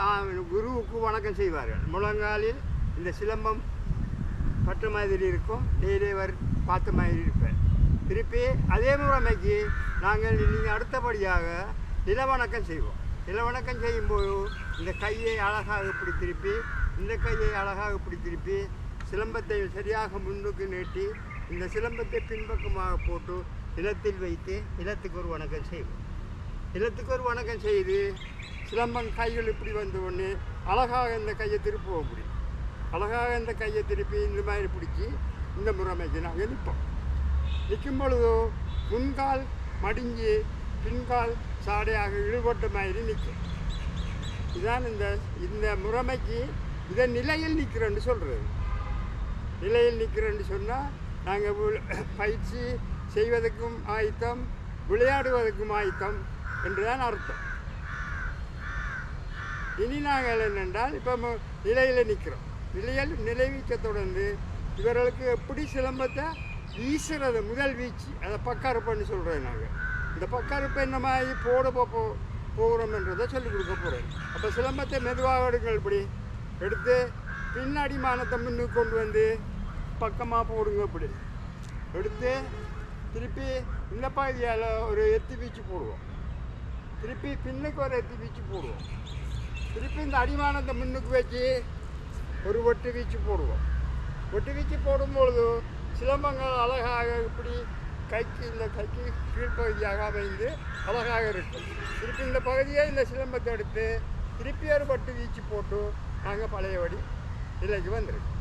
குருவுக்கு வணக்கம் செய்வார்கள். முழங்காலில் இந்த சிலம்பம் பட்ட மாதிரி இருக்கும். டெய்லிவர் பார்த்த மாதிரி இருப்பேன் திருப்பி அதே முறைமைக்கு நாங்கள் நீங்கள் அடுத்தபடியாக நிலவணக்கம் செய்வோம். நிலவணக்கம் செய்யும்போது இந்த கையை அழகாக இப்படி திருப்பி இந்த கையை அழகாக இப்படி திருப்பி சிலம்பத்தை சரியாக முன்னுக்கு நீட்டி இந்த சிலம்பத்தை பின்பக்கமாக போட்டு நிலத்தில் வைத்து நிலத்துக்கு ஒரு வணக்கம் செய்வோம். நிலத்துக்கு ஒரு வணக்கம் செய்து சிலம்பம் கைகள் இப்படி வந்த உடனே அழகாக இந்த கையை திருப்புவோம் இப்படி அழகாக இந்த கையை திருப்பி இந்த மாதிரி பிடிச்சி இந்த முறைமைக்கு நாங்கள் நிற்போம். நிற்கும் பொழுதோ முன்கால் மடிஞ்சு பின்கால் சாடையாக இழுபட்ட மாதிரி நிற்கும். இதான் இந்த இந்த முறைமைக்கு இதை நிலையில் நிற்கிறேன்னு சொல்கிறது நிலையில் நிற்கிறேன்னு சொன்னால் நாங்கள் பயிற்சி செய்வதற்கும் ஆயத்தம் விளையாடுவதற்கும் ஆயத்தம் என்றுதான் அர்த்தம். இனி நாங்கள் என்னென்றால் இப்போ நிலையில் நிற்கிறோம் நிலையில் நிலைவீச்சை தொடர்ந்து இவர்களுக்கு எப்படி சிலம்பத்தை வீசுறது முதல் வீச்சு அதை பக்கறுப்புன்னு சொல்கிறோம் நாங்கள் இந்த பக்காருப்பை என்ன மாதிரி போட போ போகிறோம்ன்றதை சொல்லிக் கொடுக்க போகிறோம் அப்போ சிலம்பத்தை மெதுவாக எடுங்கள் இப்படி. எடுத்து பின்னாடி மானத்தை முன்னுக்கு கொண்டு வந்து பக்கமாக போடுங்க இப்படி. எடுத்து திருப்பி இந்த பகுதியால் ஒரு எத்தி வீச்சு போடுவோம். திருப்பி பின்னுக்கு ஒரு எத்தி வீச்சு போடுவோம். திருப்பி இந்த அடிமானத்தை முன்னுக்கு வச்சு ஒரு ஒட்டு வீச்சு போடுவோம். ஒட்டு வீச்சு போடும்பொழுது சிலம்பங்கள் அழகாக இப்படி கைக்கு இந்த கைக்கு கீழ்ப்பகுதியாக அமைந்து அழகாக இருக்கும். திருப்பி இந்த பகுதியே இந்த சிலம்பத்தை எடுத்து திருப்பி ஒரு ஒட்டு வீச்சு போட்டு நாங்கள் பழையபடி நிலைக்கு வந்துருக்கோம்.